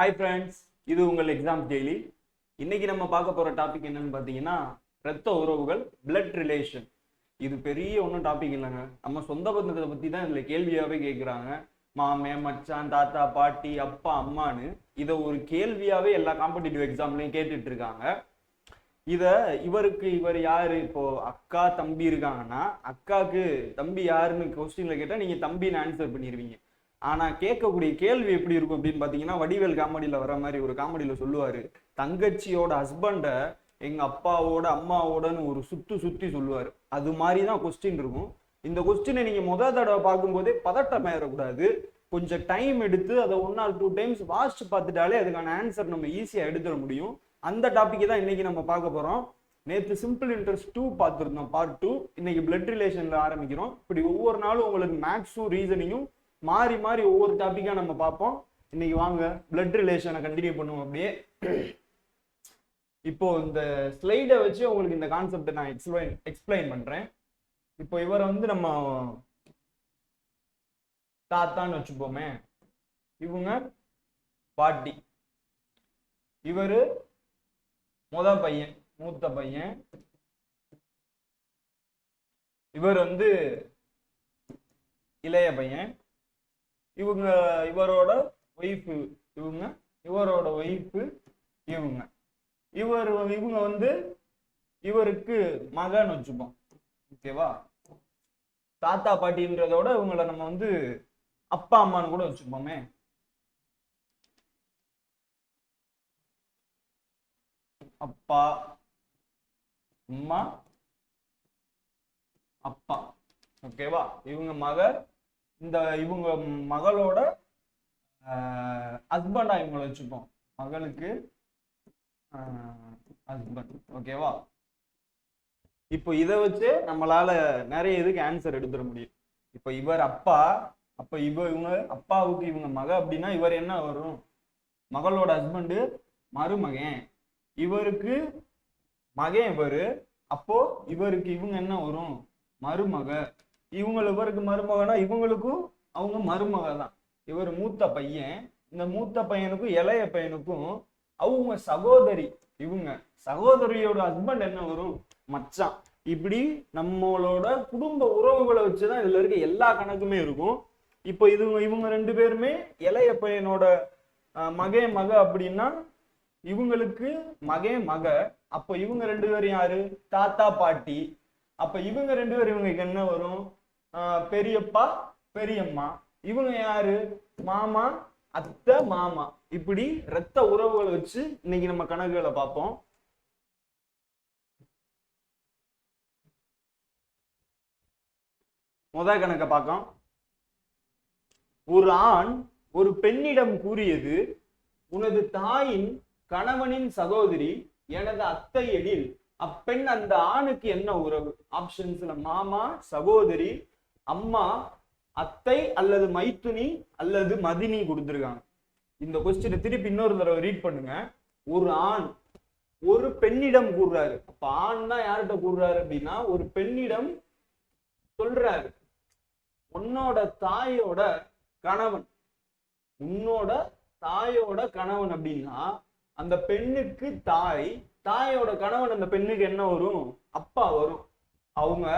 Hi friends இது உங்கள் exam daily இன்னைக்கு நம்ம பார்க்க போகிற டாபிக் என்னன்னு பார்த்தீங்கன்னா ரத்த உறவுகள் பிளட் ரிலேஷன் இது பெரிய ஒன்றும் டாபிக் இல்லைங்க. நம்ம சொந்த பந்தத்தை பற்றி தான் இதில் கேள்வியாகவே கேட்குறாங்க மாமே மச்சான் தாத்தா பாட்டி அப்பா அம்மான்னு இதை ஒரு கேள்வியாகவே எல்லா காம்படிட்டிவ் எக்ஸாம்லையும் கேட்டுட்டு இருக்காங்க இதை இவருக்கு இவர் யார்? இப்போ அக்கா தம்பி இருக்காங்கன்னா அக்காவுக்கு தம்பி யாருன்னு கொஸ்டின்ல கேட்டால் நீங்கள் தம்பின்னு ஆன்சர் பண்ணிடுவீங்க ஆனால் கேட்கக்கூடிய கேள்வி எப்படி இருக்கும் அப்படின்னு பார்த்தீங்கன்னா வடிவேல் காமெடியில் வர மாதிரி ஒரு காமெடியில் சொல்லுவார். தங்கச்சியோட ஹஸ்பண்டை எங்கள் அப்பாவோட அம்மாவோடன்னு ஒரு சுத்து சுத்தி சொல்லுவார். அது மாதிரி தான் கொஸ்டின் இருக்கும். இந்த கொஸ்டினை நீங்கள் முதல் தடவை பார்க்கும்போதே பதட்டம் ஏறக்கூடாது கொஞ்சம் டைம் எடுத்து அதை ஒன் ஆர் டூ டைம்ஸ் வாஸ்ட் பார்த்துட்டாலே அதுக்கான ஆன்சர் நம்ம ஈஸியாக எடுத்துட முடியும். அந்த டாப்பிக்கை தான் இன்னைக்கு நம்ம பார்க்க போகிறோம் நேற்று சிம்பிள் இன்ட்ரெஸ்ட் டூ பார்த்துருந்தோம் பார்ட் டூ இன்னைக்கு பிளட் ரிலேஷனில் ஆரம்பிக்கிறோம். இப்படி ஒவ்வொரு நாளும் உங்களுக்கு மேக்ஸும் ரீசனிங்கும் மாறி மாறி ஒவ்வொரு டாப்பிக்காக நம்ம பார்ப்போம். இன்னைக்கு வாங்க பிளட் ரிலேஷனை கண்டினியூ பண்ணுவோம் அப்படியே. இப்போ இந்த ஸ்லைடை வச்சு உங்களுக்கு இந்த கான்செப்டை நான் எக்ஸ்பிளைன் எக்ஸ்பிளைன் பண்றேன். இப்போ இவரை வந்து நம்ம தாத்தான்னு வச்சுப்போமே. இவங்க பாட்டி. இவர் முத பையன் மூத்த பையன். இவர் வந்து இளைய பையன். இவங்க இவரோட ஒய்ஃபு இவங்க இவரோட ஒய்ஃபு இவங்க. இவர் இவங்க வந்து இவருக்கு மகன் வச்சுப்போம். ஓகேவா? தாத்தா பாட்டின்றதோட இவங்கள நம்ம வந்து அப்பா அம்மான்னு கூட வச்சுப்போமே. அப்பா அம்மா அப்பா. ஓகேவா? இவங்க மகன் இந்த இவங்க மகளோட ஹஸ்பண்டா இவங்களை வச்சுப்போம். மகளுக்கு ஹஸ்பண்ட் ஓகேவா இப்போ இதை வச்சு நம்மளால நிறைய இதுக்கு ஆன்சர் எடுத்துட முடியும். இப்போ இவர் அப்பா அப்ப இவ இவங்க அப்பாவுக்கு இவங்க மக அப்படின்னா இவர் என்ன வரும்? மகளோட ஹஸ்பண்டு மருமகன். இவருக்கு மகன் இவர். அப்போ இவருக்கு இவங்க என்ன வரும்? மருமக. இவங்க இவருக்கு மருமகனா இவங்களுக்கும் அவங்க மருமக தான். இவர் மூத்த பையன். இந்த மூத்த பையனுக்கும் இளைய பையனுக்கும் அவங்க சகோதரி இவங்க. சகோதரியோட ஹஸ்பண்ட் என்ன வரும்? மச்சான். இப்படி நம்மளோட குடும்ப உறவுகளை வச்சுதான் இதுல இருக்க எல்லா கணக்குமே இருக்கும். இப்போ இது இவங்க ரெண்டு பேருமே இளைய பையனோட மகே மக அப்படின்னா இவங்களுக்கு மகே மக. அப்ப இவங்க ரெண்டு பேரும் யாரு? தாத்தா பாட்டி. அப்ப இவங்க ரெண்டு பேரும் இவங்களுக்கு என்ன வரும்? பெரியப்பா பெரியம்மா. இவங்க யாரு? மாமா அத்தை மாமா. இப்படி ரத்த உறவுகளை வச்சு இன்னைக்கு நம்ம கணக்குகளை பார்ப்போம். முத கணக்க பார்க்கோம் ஒரு ஆண் ஒரு பெண்ணிடம் கூறியது உனது தாயின் கணவனின் சகோதரி எனது அத்தை எழில் அப்பெண் அந்த ஆணுக்கு என்ன உறவு? ஆப்ஷன்ஸ்ல மாமா சகோதரி அம்மா அத்தை அல்லது மைத்துனி அல்லது மதினி கொடுத்துருக்காங்க. இந்த கொஸ்டினை திருப்பி இன்னொரு தடவை ரீட் பண்ணுங்க. ஒரு ஆண் ஒரு பெண்ணிடம் கூறுறாரு. அப்ப ஆண் தான் யார்கிட்ட கூறுறாரு அப்படின்னா ஒரு பெண்ணிடம் சொல்றாரு. உன்னோட தாயோட கணவன் உன்னோட தாயோட கணவன் அப்படின்னா அந்த பெண்ணுக்கு தாய் தாயோட கணவன் அந்த பெண்ணுக்கு என்ன வரும்? அப்பா வரும். அவங்க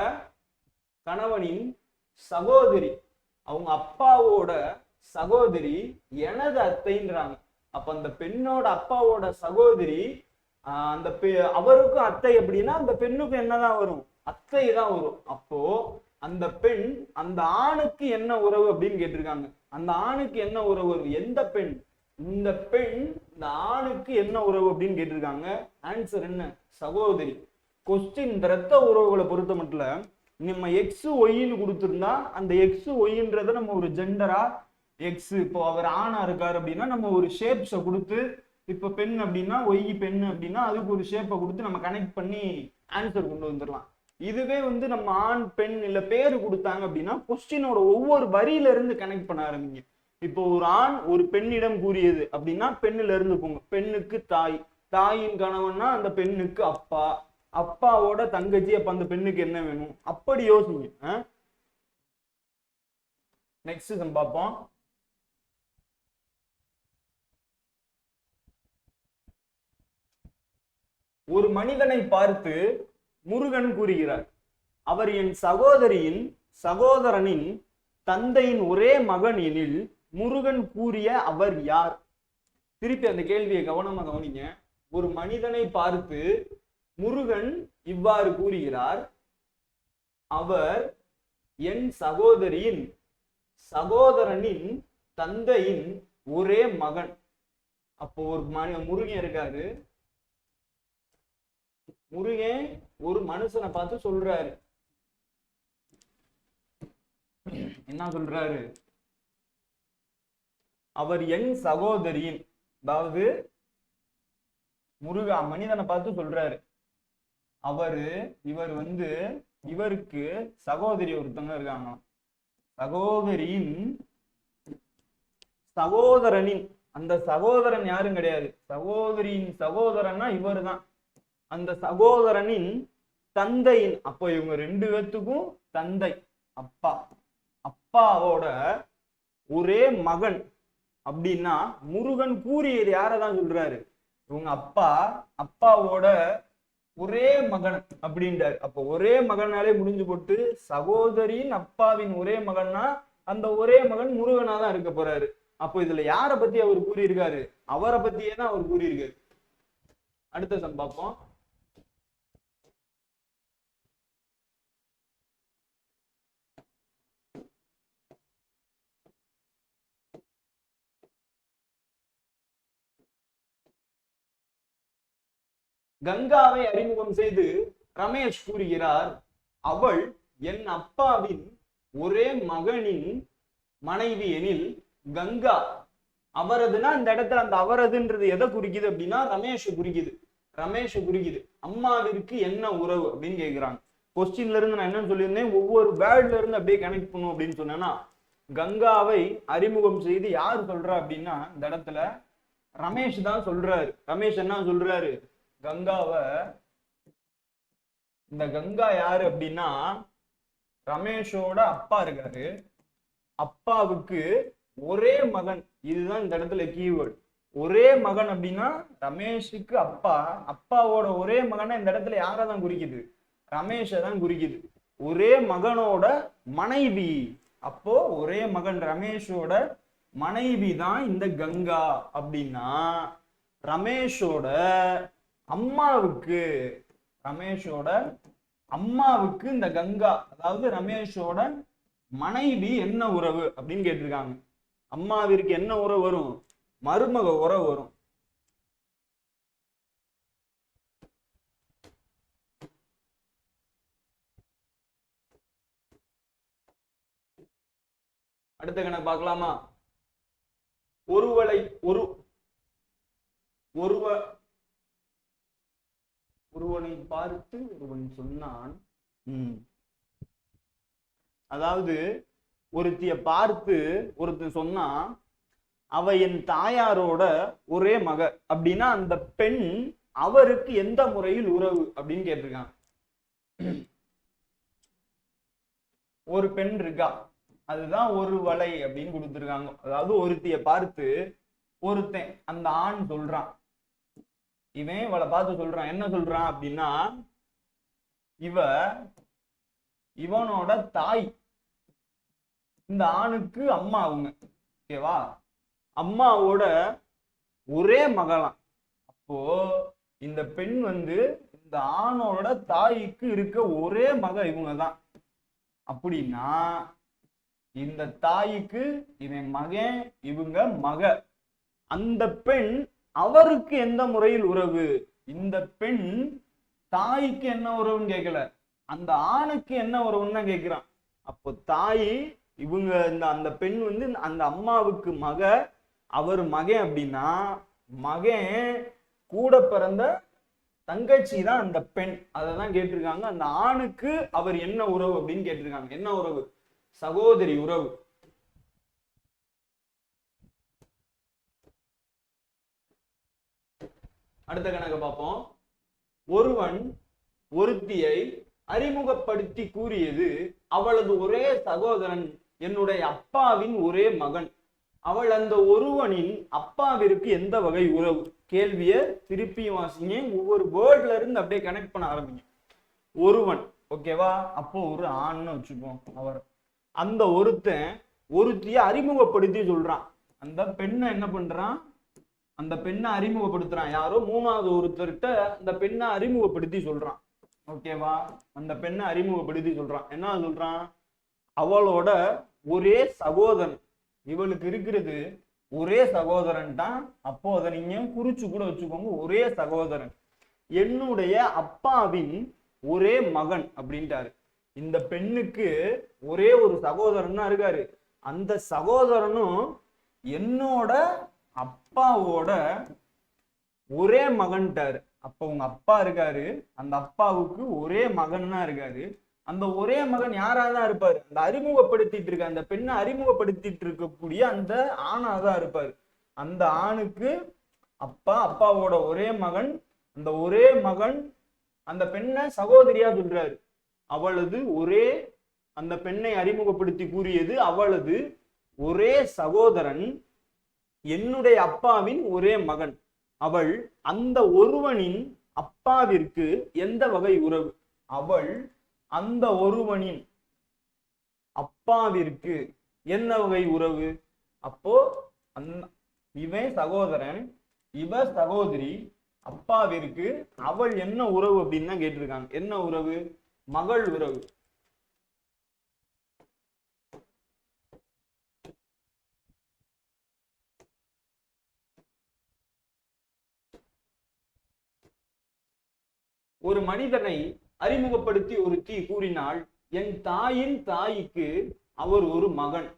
கணவனின் சகோதரி. அவங்க அப்பாவோட சகோதரி எனது அத்தைன்றாங்க. அப்ப அந்த பெண்ணோட அப்பாவோட சகோதரி அந்த அவருக்கும் அத்தை அப்படின்னா அந்த பெண்ணுக்கும் என்னதான் வரும்? அத்தை தான் வரும். அப்போ அந்த பெண் அந்த ஆணுக்கு என்ன உறவு அப்படின்னு கேட்டிருக்காங்க. அந்த ஆணுக்கு என்ன உறவு எந்த பெண்? இந்த பெண் இந்த ஆணுக்கு என்ன உறவு அப்படின்னு கேட்டிருக்காங்க? ஆன்சர் என்ன? சகோதரி. கொஸ்டின் இந்த ரத்த உறவுகளை பொறுத்த மட்டும் நம்ம எக்ஸ் ஒய்ன்னு கொடுத்துருந்தா அந்த எக்ஸ் ஒய்ன்றத நம்ம ஒரு ஜெண்டரா எக்ஸ் இப்போ அவர் ஆணா இருக்காரு அப்படின்னா நம்ம ஒரு ஷேப்ஸை கொடுத்து இப்போ பெண் அப்படின்னா ஒய் பெண் அப்படின்னா அதுக்கு ஒரு ஷேப்பை கொடுத்து நம்ம கனெக்ட் பண்ணி ஆன்சர் கொண்டு வந்துடலாம். இதுவே வந்து நம்ம ஆண் பெண் இல்ல பேரு கொடுத்தாங்க அப்படின்னா கொஸ்டினோட ஒவ்வொரு வரியில இருந்து கனெக்ட் பண்ண ஆரம்பிங்க. இப்போ ஒரு ஆண் ஒரு பெண்ணிடம் கூறியது அப்படின்னா பெண்ணில இருந்து போங்க. பெண்ணுக்கு தாய். தாயின் கணவன்னா அந்த பெண்ணுக்கு அப்பா. அப்பாவோட தங்கச்சி அப்ப அந்த பெண்ணுக்கு என்ன வேணும்? அப்படி யோசிங்க. நெக்ஸ்ட் நம்ம பார்ப்போம். ஒரு மனிதனை பார்த்து முருகன் கூறுகிறார் அவர் என் சகோதரியின் சகோதரனின் தந்தையின் ஒரே மகன் எனில் முருகன் கூறிய அவர் யார்? திருப்பி அந்த கேள்வியை கவனமா கவனிங்க. ஒரு மனிதனை பார்த்து முருகன் இவ்வாறு கூறுகிறார் அவர் என் சகோதரியின் சகோதரனின் தந்தையின் ஒரே மகன். அப்போ ஒரு மனி முருகன் இருக்காரு. முருகன் ஒரு மனுஷனை பார்த்து சொல்றாரு. என்ன சொல்றாரு? அவர் என் சகோதரியின் அதாவது முருகா மனிதனை பார்த்து சொல்றாரு. அவரு இவர் வந்து இவருக்கு சகோதரி ஒருத்தவங்க இருக்காங்க. சகோதரியின் சகோதரனின் அந்த சகோதரன் யாரும் கிடையாது. சகோதரியின் சகோதரன்னா இவர் தான் அந்த சகோதரனின் தந்தையின் அப்போ இவங்க ரெண்டு பேர்த்துக்கும் தந்தை அப்பா. அப்பாவோட ஒரே மகன் அப்படின்னா முருகன் கூறியது யாரதான் சொல்றாரு? இவங்க அப்பா அப்பாவோட ஒரே மகன் அப்படின்றாரு. அப்ப ஒரே மகனாலே முடிஞ்சு போட்டு சகோதரியின் அப்பாவின் ஒரே மகன்னா அந்த ஒரே மகன் முருகனா தான் இருக்க போறாரு. அப்போ இதுல யார பத்தி அவர் கூறியிருக்காரு? அவரை பத்தியே தான் அவர் கூறியிருக்காரு. அடுத்த சம் பார்ப்போம். கங்காவை அறிமுகம் செய்து ரமேஷ் கூறுகிறார் அவள் என் அப்பாவின் ஒரே மகனின் மனைவி எனில் கங்கா அவரதுன்னா அந்த இடத்துல அந்த அவரதுன்றது எதை குறிக்குது அப்படின்னா ரமேஷ் குறிக்குது. ரமேஷ் குறிக்குது. அம்மாவிற்கு என்ன உறவு? அப்படின்னு கேக்குறாங்க. கொஸ்டின்ல இருந்து நான் என்ன சொல்லியிருந்தேன். ஒவ்வொரு வேர்ட்ல இருந்து அப்படியே கனெக்ட் பண்ணும் அப்படின்னு சொன்னேன்னா கங்காவை அறிமுகம் செய்து யார் சொல்றா அப்படின்னா இந்த இடத்துல ரமேஷ் தான் சொல்றாரு. ரமேஷ் என்ன சொல்றாரு? கங்காவை இந்த கங்கா யாரு அப்படின்னா ரமேஷோட அப்பா இருக்காரு. அப்பாவுக்கு ஒரே மகன். இதுதான் இந்த இடத்துல கீவேர்டு ஒரே மகன் அப்படின்னா ரமேஷுக்கு அப்பா. அப்பாவோட ஒரே மகனை இந்த இடத்துல யாரை தான் குறிக்குது? ரமேஷை தான் குறிக்குது. ஒரே மகனோட மனைவி. அப்போ ஒரே மகன் ரமேஷோட மனைவி தான் இந்த கங்கா அப்படின்னா ரமேஷோட அம்மாவுக்கு ரமேஷோட அம்மாவுக்கு இந்த கங்கா அதாவது ரமேஷோட மனைவி என்ன உறவு அப்படின்னு கேட்டிருக்காங்க. அம்மாவிற்கு என்ன உறவு வரும்? மருமக உறவு வரும். அடுத்த கணக்கு பார்க்கலாமா? ஒருவளை ஒரு ஒருவ ஒருவனை பார்த்து ஒருவன் சொன்னான். ம். அதாவது ஒருத்திய பார்த்து ஒருத்தன் சொன்னா அவ என் தாயாரோட ஒரே மக. அப்படின்னா அந்த பெண் அவருக்கு எந்த முறையில் உறவு அப்படின்னு கேட்டிருக்கான். ஒரு பெண் இருக்கா? அதுதான் ஒரு வலை அப்படின்னு கொடுத்துருக்காங்க. அதாவது ஒருத்திய பார்த்து ஒருத்தன் அந்த ஆண் சொல்றான். இவன் இவளை பார்த்து சொல்றான் என்ன சொல்றான் அப்படின்னா இவ இவனோட தாய். இந்த ஆணுக்கு அம்மா அவங்க. ஓகேவா அம்மாவோட ஒரே மகளாம். அப்போ இந்த பெண் வந்து இந்த ஆணோட தாய்க்கு இருக்க ஒரே மக இவங்க தான் அப்படின்னா இந்த தாய்க்கு இவன் மகன் இவங்க மக. அந்த பெண் அவருக்கு எந்த முறையில் உறவு? இந்த பெண் தாய்க்கு என்ன உறவுன்னு கேட்கல அந்த ஆணுக்கு என்ன உறவுன்னு தான் கேட்கிறான் அப்போ தாய் இவங்க இந்த அந்த பெண் வந்து அந்த அம்மாவுக்கு மக அவர் மகன் அப்படின்னா மகன் கூட பிறந்த தங்கச்சி தான் அந்த பெண். அதை தான் கேட்டிருக்காங்க. அந்த ஆணுக்கு அவர் என்ன உறவு அப்படின்னு கேட்டிருக்காங்க. என்ன உறவு? சகோதரி உறவு. அடுத்த கணக்கு பார்ப்போம். ஒருவன் ஒருத்தியை அறிமுகப்படுத்தி கூறியது அவளது ஒரே சகோதரன் என்னுடைய அப்பாவின் ஒரே மகன். அவள் அந்த ஒருவனின் அப்பாவிற்கு எந்த வகை உறவு? கேள்வியை திருப்பியும் வாசிங்க. ஒவ்வொரு வேர்ட்ல இருந்து அப்படியே கனெக்ட் பண்ண ஆரம்பிங்க. ஒருவன் ஓகேவா அப்போ ஒரு ஆண்னு வச்சுப்போம் அவர். அந்த ஒருத்தன் ஒருத்திய அறிமுகப்படுத்தி சொல்றான். அந்த பெண்ணை என்ன பண்றான்? அந்த பெண்ணை அறிமுகப்படுத்துறான். யாரோ? மூணாவது ஒருத்தர்கிட்ட அந்த பெண்ணை அறிமுகப்படுத்தி சொல்றான். ஓகேவா அந்த பெண்ணை அறிமுகப்படுத்தி சொல்றான். என்ன சொல்றான்? அவளோட ஒரே சகோதரன். இவளுக்கு இருக்கிறது ஒரே சகோதரன் தான். அப்போ அதை நீங்க குறிச்சு கூட வச்சுக்கோங்க. ஒரே சகோதரன். என்னுடைய அப்பாவின் ஒரே மகன் அப்படின்ட்டாரு. இந்த பெண்ணுக்கு ஒரே ஒரு சகோதரன் தான் இருக்காரு. அந்த சகோதரனும் என்னோட அப்பாவோட ஒரே மகன்ட்டாரு. அப்ப உங்க அப்பா இருக்காரு. அந்த அப்பாவுக்கு ஒரே மகன் இருக்காரு. அந்த ஒரே மகன் யாரா தான் இருப்பாரு? அந்த அறிமுகப்படுத்திட்டு இருக்க அந்த பெண்ணை அறிமுகப்படுத்திட்டு இருக்கக்கூடிய அந்த ஆணா தான் இருப்பாரு. அந்த ஆணுக்கு அப்பா அப்பாவோட ஒரே மகன் அந்த ஒரே மகன் அந்த பெண்ணை சகோதரியா சொல்றாரு. அவளது ஒரே அந்த பெண்ணை அறிமுகப்படுத்தி கூறியது அவளது ஒரே சகோதரன் என்னுடைய அப்பாவின் ஒரே மகன். அவள் அந்த ஒருவனின் அப்பாவிற்கு எந்த வகை உறவு? அவள் அந்த ஒருவனின் அப்பாவிற்கு என்ன வகை உறவு? அப்போ அந்த இவன் சகோதரன் இவ சகோதரி அப்பாவிற்கு அவள் என்ன உறவு அப்படின்னு தான் கேட்டிருக்காங்க. என்ன உறவு? மகள் உறவு. ஒரு மனிதனை அறிமுகப்படுத்தி ஒரு தீ கூறினால் என் தாயின் தாய்க்கு அவர் ஒரு மகன்.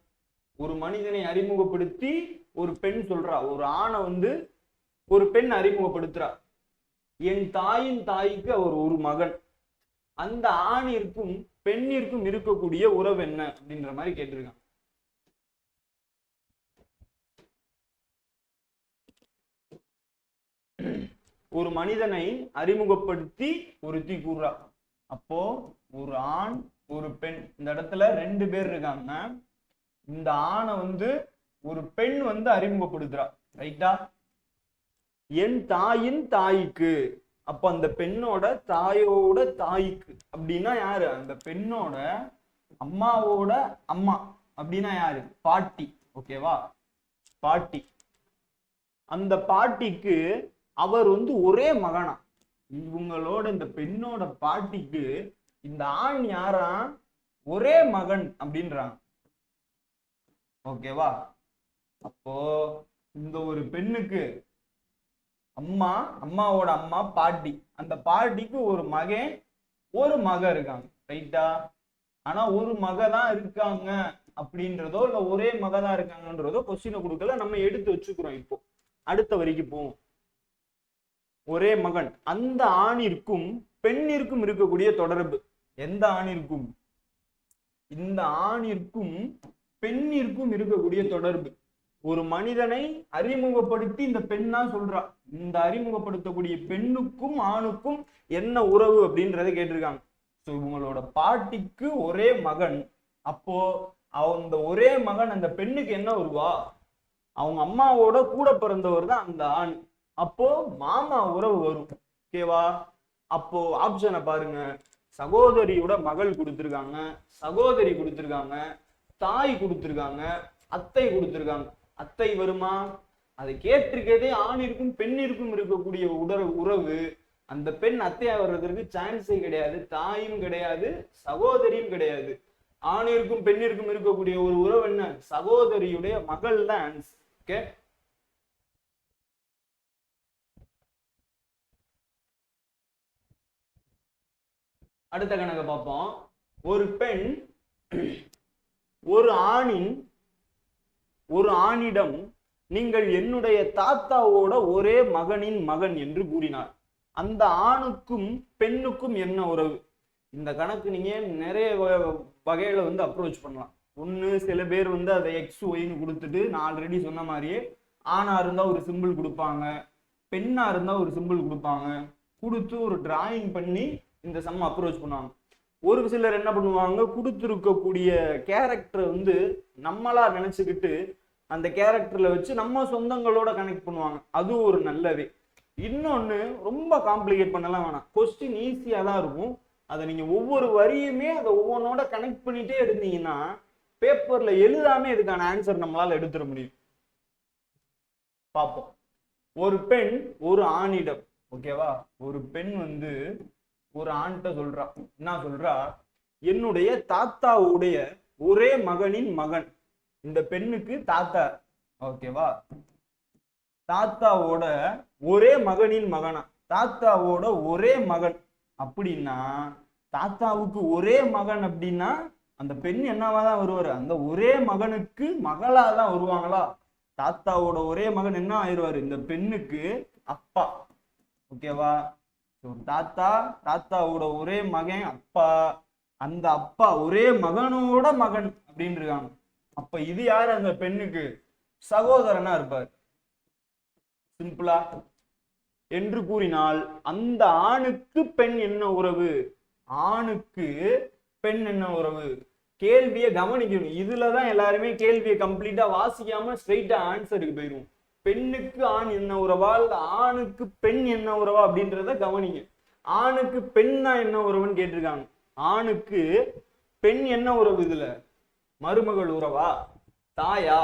ஒரு மனிதனை அறிமுகப்படுத்தி ஒரு பெண் சொல்றா ஒரு ஆணை வந்து ஒரு பெண் அறிமுகப்படுத்துறா என் தாயின் தாய்க்கு அவர் ஒரு மகன். அந்த ஆணிற்கும் பெண்ணிற்கும் இருக்கக்கூடிய உறவு என்ன? அப்படின்ற மாதிரி கேட்டிருக்கான். ஒரு மனிதனை அறிமுகப்படுத்தி ஒருத்தி கூறுறா அப்போ ஒரு ஆண் ஒரு பெண் இந்த இடத்துல ரெண்டு பேர் இருக்காங்க. இந்த ஆணை வந்து ஒரு பெண் வந்து அறிமுகப்படுத்துறா. ரைட்டா என் தாயின் தாய்க்கு. அப்ப அந்த பெண்ணோட தாயோட தாய்க்கு. அப்படின்னா யாரு? அந்த பெண்ணோட அம்மாவோட அம்மா. அப்படின்னா யாரு? பாட்டி. ஓகேவா பாட்டி. அந்த பாட்டிக்கு அவர் வந்து ஒரே மகனா. இவங்களோட இந்த பெண்ணோட பாட்டிக்கு இந்த ஆண் யாரா? ஒரே மகன் அப்படின்றாங்க ஓகேவா? அப்போ இந்த ஒரு பெண்ணுக்கு அம்மா அம்மாவோட அம்மா பாட்டி. அந்த பாட்டிக்கு ஒரு மகன் ஒரு மக இருக்காங்க. ரைட்டா? ஆனா ஒரு மக தான் இருக்காங்க அப்படின்றதோ இல்ல ஒரே மக தான் இருக்காங்கன்றதோ கொஸ்டினை கொடுக்கல. நம்ம எடுத்து வச்சுக்கிறோம் இப்போ. அடுத்த வரைக்கும் போவோம். ஒரே மகன். அந்த ஆணிற்கும் பெண்ணிற்கும் இருக்கக்கூடிய தொடர்பு. எந்த ஆணிற்கும்? இந்த ஆணிற்கும் பெண்ணிற்கும் இருக்கக்கூடிய தொடர்பு. ஒரு மனிதனை அறிமுகப்படுத்தி இந்த பெண்ணா சொல்றா. இந்த அறிமுகப்படுத்தக்கூடிய பெண்ணுக்கும் ஆணுக்கும் என்ன உறவு அப்படின்றத கேட்டிருக்காங்க. ஸோ இவங்களோட பாட்டிக்கு ஒரே மகன். அப்போ அந்த ஒரே மகன் அந்த பெண்ணுக்கு என்ன உருவா? அவங்க அம்மாவோட கூட பிறந்தவர் தான் அந்த ஆண். அப்போ மாமா உறவு வரும். ஓகேவா? அப்போ ஆப்ஷனை பாருங்க. சகோதரியோட மகள் கொடுத்துருக்காங்க. சகோதரி கொடுத்துருக்காங்க. தாய் கொடுத்துருக்காங்க. அத்தை கொடுத்துருக்காங்க. அத்தை வருமா? அதை கேட்டிருக்கதே ஆணிற்கும் பெண்ணிற்கும் இருக்கக்கூடிய உடல் உறவு. அந்த பெண் அத்தையா வர்றதற்கு சான்ஸே கிடையாது. தாயும் கிடையாது சகோதரியும் கிடையாது. ஆணிற்கும் பெண்ணிற்கும் இருக்கக்கூடிய ஒரு உறவு என்ன? சகோதரியுடைய மகள் தான் ஓகே? அடுத்த கணக்கை பார்ப்போம். ஒரு பெண் ஒரு ஆணின் ஒரு ஆணிடம் நீங்கள் என்னுடைய தாத்தாவோட ஒரே மகனின் மகன் என்று கூறினார். அந்த ஆணுக்கும் பெண்ணுக்கும் என்ன உறவு? இந்த கணக்கு நீங்க நிறைய வ- வகையில வந்து அப்ரோச் பண்ணலாம். ஒன்று சில பேர் வந்து அதை எக்ஸ் ஒயின்னு கொடுத்துட்டு நான் ஆல்ரெடி சொன்ன மாதிரியே ஆணா இருந்தா ஒரு சிம்பிள் கொடுப்பாங்க பெண்ணா இருந்தா ஒரு சிம்பிள் கொடுப்பாங்க கொடுத்து ஒரு டிராயிங் பண்ணி இந்த சம் அப்ரோச் பண்ணுவாங்க ஒரு சிலர் என்ன பண்ணுவாங்க கொடுத்துருக்கக்கூடிய கேரக்டர் வந்து நம்மளா நினைச்சுக்கிட்டு அந்த கேரக்டர்ல வச்சு நம்ம சொந்தங்களோட கனெக்ட் பண்ணுவாங்க. அது ஒரு நல்லவே இன்னொன்று ரொம்ப காம்ப்ளிகேட் பண்ணலாம் வேணாம். கொஸ்டின் ஈஸியாக தான் இருக்கும். அதை நீங்கள் ஒவ்வொரு வரியுமே அதை ஒவ்வொன்றோட கனெக்ட் பண்ணிட்டே இருந்தீங்கன்னா பேப்பரில் எழுதாமே இதுக்கான ஆன்சர் நம்மளால் எடுத்துட முடியும். பார்ப்போம். ஒரு பெண் ஒரு ஆணிடம் ஓகேவா ஒரு பெண் வந்து ஒரு ஆண்கிட்ட சொல்றா. என்ன சொல்றா? என்னுடைய தாத்தாவுடைய ஒரே மகனின் மகன். இந்த பெண்ணுக்கு தாத்தா. ஓகேவா தாத்தாவோட ஒரே மகனின் மகனா? தாத்தாவோட ஒரே மகன். அப்படின்னா தாத்தாவுக்கு ஒரே மகன் அப்படின்னா அந்த பெண் என்னவா தான் வருவாரு? அந்த ஒரே மகனுக்கு மகளா தான் வருவாங்களா? தாத்தாவோட ஒரே மகன் என்ன ஆயிடுவாரு? இந்த பெண்ணுக்கு அப்பா. ஓகேவா தாத்தா தாத்தாவோட ஒரே மகன் அப்பா அந்த அப்பா ஒரே மகனோட மகன் அப்படின்னு இருக்காங்க. அப்ப இது யாரு அந்த பெண்ணுக்கு? சகோதரனா இருப்பார். சிம்பிளா என்று கூறினால் அந்த ஆணுக்கு பெண் என்ன உறவு? ஆணுக்கு பெண் என்ன உறவு? கேள்வியை கவனிக்கணும். இதுலதான் எல்லாருமே கேள்வியை கம்ப்ளீட்டா வாசிக்காம ஸ்ட்ரைட்டா ஆன்சருக்கு போயிடும் பெண்ணுக்கு ஆண் என்ன உறவா? இல்ல ஆணுக்கு பெண் என்ன உறவா? அப்படின்றத கவனிங்க. ஆணுக்கு பெண்ணா என்ன உறவுன்னு கேட்டிருக்காங்க. ஆணுக்கு பெண் என்ன உறவு இதுல? மருமகள் உறவா? தாயா?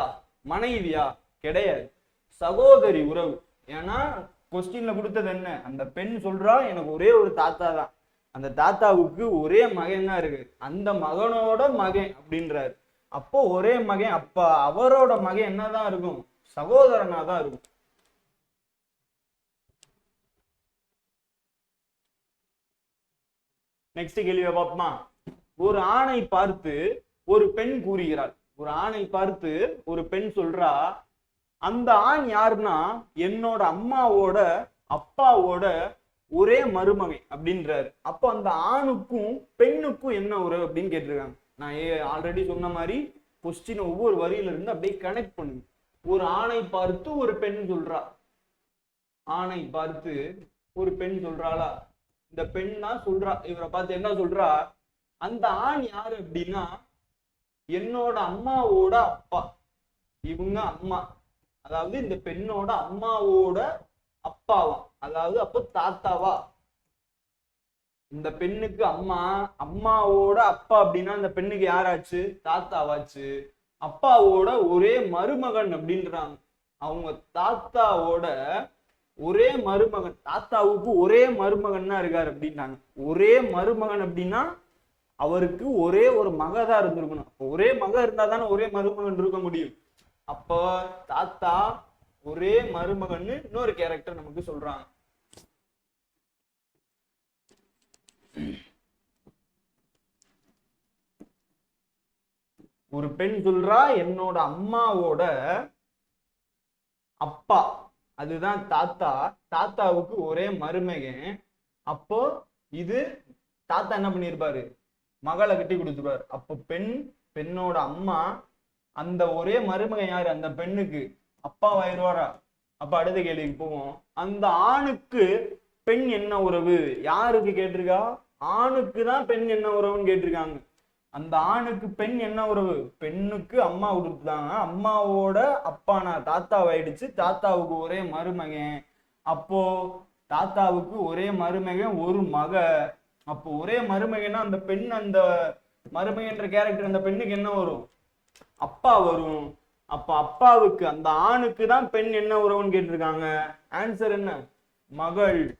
மனைவியா? கிடையாது. சகோதரி உறவு. ஏன்னா கொஸ்டின்ல கொடுத்தது என்ன? அந்த பெண் சொல்றா எனக்கு ஒரே ஒரு தாத்தா தான். அந்த தாத்தாவுக்கு ஒரே மகன் தான் இருக்கு. அந்த மகனோட மகன் அப்படின்றாரு. அப்போ ஒரே மகன் அப்பா அவரோட மகன் என்னதான் இருக்கும்? சகோதரனாக தான் இருக்கும். நெக்ஸ்ட் கேள்வியை பார்ப்போமா? ஒரு ஆணை பார்த்து ஒரு பெண் கூறுகிறாள். ஒரு ஆணை பார்த்து ஒரு பெண் சொல்றா அந்த ஆண் யாருன்னா என்னோட அம்மாவோட அப்பாவோட ஒரே மருமகை அப்படின்றாரு. அப்போ அந்த ஆணுக்கும் பெண்ணுக்கும் என்ன உறவு அப்படின்னு கேட்டிருக்காங்க. நான் ஆல்ரெடி சொன்ன மாதிரி கொஸ்டின் ஒவ்வொரு வரியில இருந்து அப்படியே கனெக்ட் பண்ணுங்க. ஒரு ஆணை பார்த்து ஒரு பெண் சொல்றா. ஆணை பார்த்து ஒரு பெண் சொல்றாளா? இந்த பெண் தான் சொல்றா. இவரை பார்த்து என்ன சொல்றா? அந்த ஆண் யாரு அப்படின்னா என்னோட அம்மாவோட அப்பா. இவங்க அம்மா. அதாவது இந்த பெண்ணோட அம்மாவோட அப்பாவா? அதாவது அப்போ தாத்தாவா? இந்த பெண்ணுக்கு அம்மா அம்மாவோட அப்பா அப்படின்னா அந்த பெண்ணுக்கு யாராச்சு? தாத்தாவாச்சு. அப்பாவோட ஒரே மருமகன் அப்படின்றாங்க. அவங்க தாத்தாவோட ஒரே மருமகன் தாத்தாவுக்கு ஒரே மருமகன்னா இருக்காரு அப்படின்னாங்க ஒரே மருமகன் அப்படின்னா அவருக்கு ஒரே ஒரு மக தான் இருந்திருக்கணும். ஒரே மக இருந்தா தானே ஒரே மருமகன் இருக்க முடியும். அப்போ தாத்தா ஒரே மருமகன்னு இன்னொரு கேரக்டர் நமக்கு சொல்றாங்க. ஒரு பெண் சொல்றா என்னோட அம்மாவோட அப்பா. அதுதான் தாத்தா. தாத்தாவுக்கு ஒரே மருமகன். அப்போ இது தாத்தா என்ன பண்ணியிருப்பாரு மகளை கட்டி கொடுத்துருவாரு. அப்போ பெண் பெண்ணோட அம்மா அந்த ஒரே மருமகன் யாரு? அந்த பெண்ணுக்கு. அப்பாவாயிருவாரா? அப்ப அடுத்த கேள்விக்கு போவோம். அந்த ஆணுக்கு பெண் என்ன உறவு? யாருக்கு கேட்டிருக்கா? ஆணுக்கு தான் பெண் என்ன உறவுன்னு கேட்டிருக்காங்க. அந்த ஆணுக்கு பெண் என்ன உறவு? பெண்ணுக்கு அம்மா கொடுத்தாங்க அம்மாவோட அப்பா நான் தாத்தாவாயிடுச்சு. தாத்தாவுக்கு ஒரே மருமகன். அப்போ தாத்தாவுக்கு ஒரே மருமகன் ஒரு மக. அப்போ ஒரே மருமகன்னா அந்த பெண் அந்த மருமகன்ற கேரக்டர் அந்த பெண்ணுக்கு என்ன வரும்? அப்பா வரும். அப்ப அப்பாவுக்கு அந்த ஆணுக்கு தான் பெண் என்ன உறவுன்னு கேட்டிருக்காங்க. ஆன்சர் என்ன? மகள்.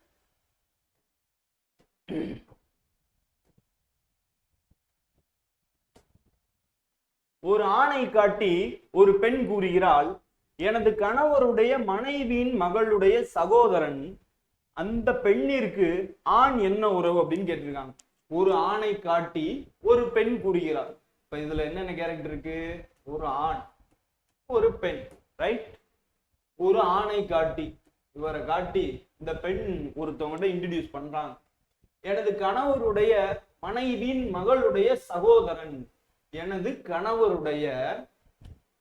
ஒரு ஆணை காட்டி ஒரு பெண் கூறுகிறாள் எனது கணவருடைய மனைவியின் மகளுடைய சகோதரன் அந்த பெண்ணிற்கு ஆண் என்ன உறவு? அப்படின்னு கேட்டிருக்காங்க. ஒரு ஆணை காட்டி ஒரு பெண் கூறுகிறாள். இப்ப இதுல என்னென்ன கேரக்டர் இருக்கு? ஒரு ஆண் ஒரு பெண் ரைட் ஒரு ஆணை காட்டி இவரை காட்டி இந்த பெண் ஒருத்தவங்கள்ட்ட இன்ட்ரடியூஸ் பண்றாங்க. எனது கணவருடைய மனைவியின் மகளுடைய சகோதரன் எனது கணவருடைய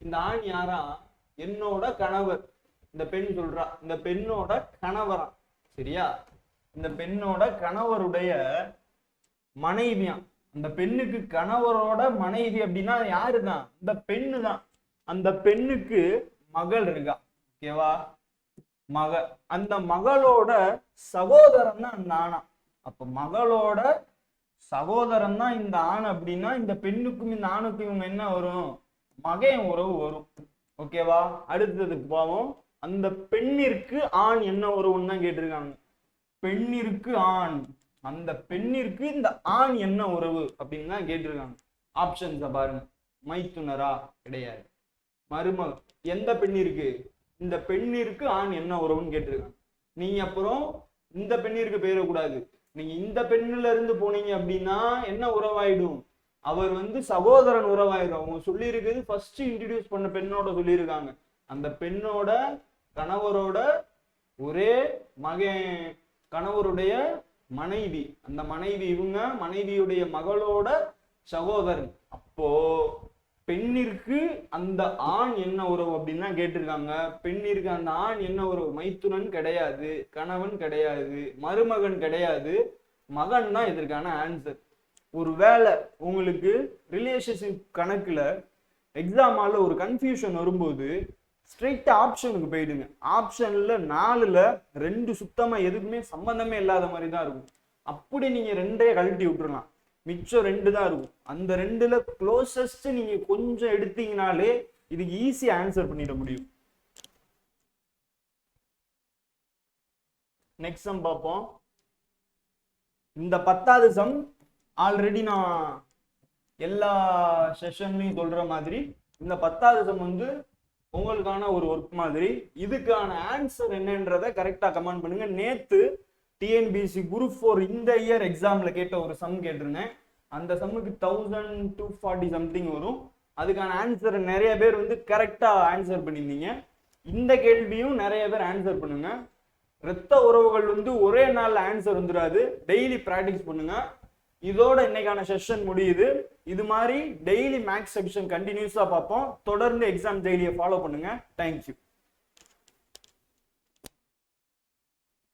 இந்த ஆண் யாரா? என்னோட கணவர். இந்த பெண் சொல்றா இந்த பெண்ணோட கணவரா. சரியா? இந்த பெண்ணோட கணவருடைய மனைவியா? அந்த பெண்ணுக்கு கணவரோட மனைவி அப்படின்னா யாரு தான் இந்த பெண்ணு தான் அந்த பெண்ணுக்கு மகள் இருக்கா. ஓகேவா மக. அந்த மகளோட சகோதரன் தான் அந்த அப்ப மகளோட சகோதரன் தான் இந்த ஆண் அப்படின்னா இந்த பெண்ணுக்கும் இந்த ஆணுக்கும் இவங்க என்ன வரும்? மகையன் உறவு வரும். ஓகேவா அடுத்ததுக்கு போவோம். அந்த பெண்ணிற்கு ஆண் என்ன உறவுன்னு தான் கேட்டிருக்காங்க. பெண்ணிற்கு ஆண். அந்த பெண்ணிற்கு இந்த ஆண் என்ன உறவு அப்படின்னு தான் கேட்டிருக்காங்க. ஆப்ஷன்ஸை பாருங்க. மைத்துனரா? கிடையாது. மருமக. எந்த பெண்ணிற்கு? இந்த பெண்ணிற்கு ஆண் என்ன உறவுன்னு கேட்டிருக்காங்க. நீ அப்புறம் இந்த பெண்ணிற்கு பெயரக்கூடாது நீங்க இந்த பெண்ணுல இருந்து போனீங்க அப்படின்னா என்ன உறவாயிடும்? அவர் வந்து சகோதரன் உறவாயிடும். அவங்க சொல்லியிருக்கிறது ஃபர்ஸ்ட் இன்ட்ரடியூஸ் பண்ண பெண்ணோட சொல்லியிருக்காங்க. அந்த பெண்ணோட கணவரோட ஒரே மகன் கணவருடைய மனைவி. அந்த மனைவி இவங்க மனைவியுடைய மகளோட சகோதரன். அப்போ பெண்ணிற்கு அந்த ஆண் என்ன உறவு அப்படின்னு தான் கேட்டிருக்காங்க. பெண்ணிற்கு அந்த ஆண் என்ன உறவு? மைத்துனன் கிடையாது கணவன் கிடையாது மருமகன் கிடையாது. மகன் தான் இதற்கான ஆன்சர் ஒரு வேலை உங்களுக்கு ரிலேஷன்ஷிப் கணக்குல எக்ஸாம் ஆல ஒரு கன்ஃபியூஷன் வரும்போது ஸ்ட்ரெயிட் ஆப்ஷனுக்கு போயிடுங்க. ஆப்ஷன்ல நாலுல ரெண்டு சுத்தமா எதுக்குமே சம்பந்தமே இல்லாத மாதிரி தான் இருக்கும். அப்படி நீங்க ரெண்டே கழட்டி விட்டுருலாம் மிச்சம் ரெண்டு தான் இருக்கும். அந்த ரெண்டுல க்ளோசஸ்ட் நீங்க கொஞ்சம் எடுத்தீங்கனாலே இதுக்கு ஈஸி ஆன்சர் பண்ணிட முடியும். நெக்ஸ்ட் சம் பார்ப்போம். இந்த பத்தாவது சம் ஆல்ரெடி நான் எல்லா செஷன்லையும் சொல்ற மாதிரி இந்த பத்தாவது சம் வந்து உங்களுக்கான ஒரு ஒர்க் மாதிரி. இதுக்கான ஆன்சர் என்னன்றதை கரெக்டா கமெண்ட் பண்ணுங்க. நேத்து டிஎன்பிசி குரூப் ஃபோர் இந்த இயர் எக்ஸாம்ல கேட்ட ஒரு சம் கேட்டிருந்தேன். அந்த சம்முக்கு தௌசண்ட் டூ ஃபார்ட்டி சம்திங் வரும். அதுக்கான ஆன்சர் நிறைய பேர் வந்து கரெக்டா ஆன்சர் பண்ணியிருந்தீங்க. இந்த கேள்வியும் நிறைய பேர் ஆன்சர் பண்ணுங்க. இரத்த உறவுகள் வந்து ஒரே நாளில் ஆன்சர் வந்துடாது டெய்லி ப்ராக்டிஸ் பண்ணுங்க. இதோட இன்னைக்கான செஷன் முடியுது. இது மாதிரி டெய்லி மேக்ஸ் செக்ஷன் கண்டினியூஸா பார்ப்போம். தொடர்ந்து எக்ஸாம் டெய்லியை ஃபாலோ பண்ணுங்க. Thank you